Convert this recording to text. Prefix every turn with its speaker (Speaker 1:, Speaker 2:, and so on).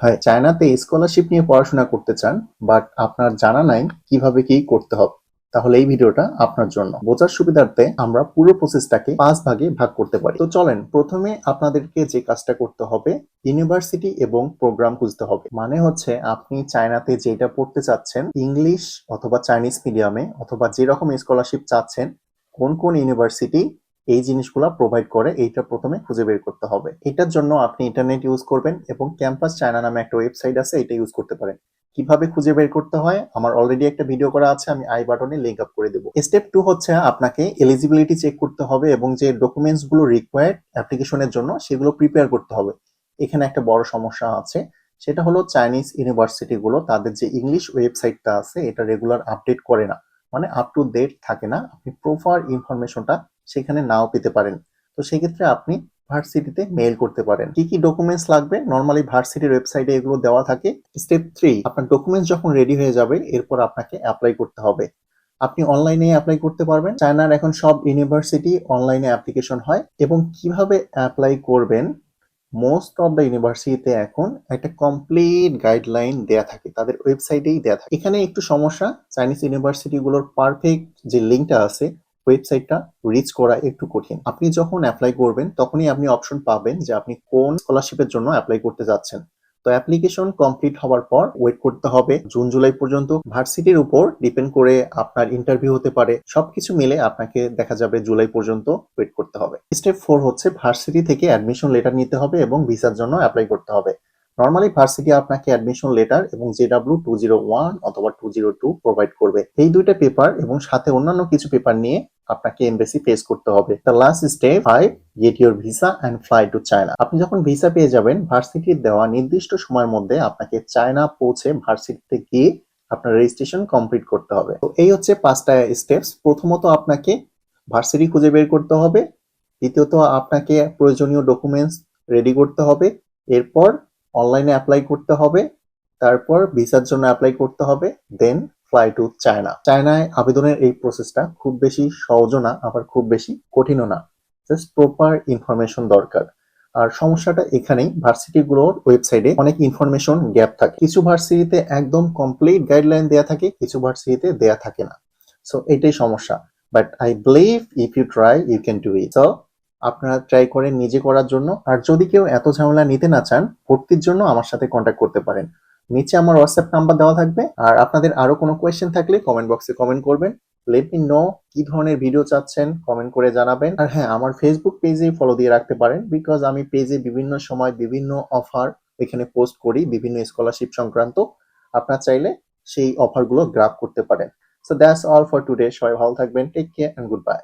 Speaker 1: হয়, চায়নাতে স্কলারশিপ নিয়ে পড়াশোনা করতে চান বাট আপনার জানা নাই কীভাবে কি করতে হবে, তাহলে এই ভিডিওটা আপনার জন্য। বোঝার সুবিধার্থে আমরা পুরো প্রসেসটাকে পাঁচ ভাগে ভাগ করতে পারি। তো চলেন, প্রথমে আপনাদেরকে যে কাজটা করতে হবে ইউনিভার্সিটি এবং প্রোগ্রাম খুঁজতে হবে। মানে হচ্ছে আপনি চায়নাতে যেটা পড়তে চাচ্ছেন ইংলিশ অথবা চাইনিজ মিডিয়ামে অথবা যেরকম স্কলারশিপ চাচ্ছেন, কোন কোন ইউনিভার্সিটি এই জিনিসগুলা প্রোভাইড করে, এইটা প্রথমে খুঁজে বের করতে হবে। এটার জন্য আপনি ইন্টারনেট ইউজ করবেন এবং ক্যাম্পাস চায়না নামে একটা ওয়েবসাইট আছে, এটা ইউজ করতে পারেন। কীভাবে খুঁজে বের করতে হয়? আমার অলরেডি একটা ভিডিও করা আছে, আমি আই বাটনে লিঙ্ক আপ করে দেবো। স্টেপ টু হচ্ছে আপনাকে এলিজিবিলিটি চেক করতে হবে এবং যে ডকুমেন্টসগুলো রিকোয়ার্ড অ্যাপ্লিকেশনের জন্য, সেগুলো প্রিপেয়ার করতে হবে। এখানে একটা বড় সমস্যা আছে, সেটা হলো চাইনিজ ইউনিভার্সিটি গুলো তাদের যে ইংলিশ ওয়েবসাইটটা আছে, এটা রেগুলার আপডেট করে না। মানে আপ টু ডেট থাকে না। আপনি প্রপার ইনফরমেশনটা সেখানে নাও পেতে পারেন। তো সেক্ষেত্রে আপনি ভার্সিটিতে মেইল করতে পারেন। কি কি ডকুমেন্টস লাগবে? নর্মালি ভার্সিটির ওয়েবসাইটে এগুলো দেওয়া থাকে। স্টেপ থ্রি আপনার ডকুমেন্টস যখন রেডি হয়ে যাবে, এরপর আপনাকে অ্যাপ্লাই করতে হবে। আপনি অনলাইনে অ্যাপ্লাই করতে পারবেন। চায়নার এখন সব ইউনিভার্সিটি অনলাইনে অ্যাপ্লিকেশন হয় এবং কীভাবে অ্যাপ্লাই করবেন? মোস্ট অফ দ্য ইউনিভার্সিটিতে এখন একটা কমপ্লিট গাইডলাইন দেয়া থাকে। তাদের ওয়েবসাইটেই দেয়া থাকে। এখানে একটু সমস্যা চাইনিজ ইউনিভার্সিটিগুলোর পারফেক্ট যে লিঙ্কটা আছে ওয়েবসাইটটা রিচ করা একটু কঠিন। আপনি যখন অ্যাপ্লাই করবেন, তখনই আপনি অপশন পাবেন যে আপনি কোন স্কলারশিপের জন্য অ্যাপ্লাই করতে যাচ্ছেন। তো অ্যাপ্লিকেশন কমপ্লিট হওয়ার পর ওয়েট করতে হবে। জুন, জুলাই পর্যন্ত ভার্সিটির উপর ডিপেন্ড করে আপনার ইন্টারভিউ হতে পারে। সবকিছু মিলে আপনাকে দেখা যাবে জুলাই পর্যন্ত ওয়েট করতে হবে। স্টেপ ফোর হচ্ছে ভার্সিটি থেকে অ্যাডমিশন লেটার নিতে হবে এবং ভিসার জন্য অ্যাপ্লাই করতে হবে। নর্মালি ভার্সিটি আপনাকে অ্যাডমিশন লেটার এবং জেডাব্লিউ টু জিরো ওয়ান অথবা টু জিরো টু প্রোভাইড করবে। এই দুইটা পেপার এবং সাথে অন্যান্য কিছু পেপার নিয়ে আপনাকে এমবেসি ফেস করতে হবে। The last step five get your visa and fly to China আপনি যখন ভিসা পেয়ে যাবেন ভার্সিটির দেওয়া নির্দিষ্ট সময়ের মধ্যে আপনাকে চায়না পৌঁছে ভার্সিটিতে গিয়ে আপনার রেজিস্ট্রেশন কমপ্লিট করতে হবে। তো এই হচ্ছে পাঁচটা স্টেপস প্রথমত আপনাকে ভার্সিটি খুঁজে বের করতে হবে। দ্বিতীয়ত আপনাকে প্রয়োজনীয় ডকুমেন্টস রেডি করতে হবে। এরপর অনলাইনে অ্যাপ্লাই করতে হবে। তারপর ভিসার জন্য অ্যাপ্লাই করতে হবে। দেন ফ্লাই টু চায়না চায়নায় আবেদনের এই প্রসেসটা খুব বেশি সহজও না, আবার খুব বেশি কঠিনও না। জাস্ট প্রপার ইনফরমেশন দরকার। আর সমস্যাটা এখানেই ভার্সিটিগুলোর ওয়েবসাইটে অনেক ইনফরমেশন গ্যাপ থাকে। কিছু ভার্সিটিতে একদম কমপ্লিট গাইডলাইন দেয়া থাকে, কিছু ভার্সিটিতে দেয়া থাকে না। সো এটাই সমস্যা। But I believe if you try you can do it so আপনারা ট্রাই করেন নিজে করার জন্য। আর যদি কেউ এত ঝামেলা নিতে না চান, ভর্তির জন্য আমার সাথে কন্ট্যাক্ট করতে পারেন। নিচে আমার হোয়াটসঅ্যাপ নাম্বার দেওয়া থাকবে। আর আপনাদের আরও কোনো কোয়েশ্চেন থাকলে কমেন্ট বক্সে কমেন্ট করবেন। লেট মি নো কি ধরনের ভিডিও চাচ্ছেন কমেন্ট করে জানাবেন। আর হ্যাঁ আমার ফেসবুক পেজে ফলো দিয়ে রাখতে পারেন বিকজ আমি পেজে বিভিন্ন সময় বিভিন্ন অফার এখানে পোস্ট করি, বিভিন্ন স্কলারশিপ সংক্রান্ত। আপনার চাইলে সেই অফারগুলো গ্রাফ করতে পারেন। So that's all for today সবাই ভালো থাকবেন। Take care and good bye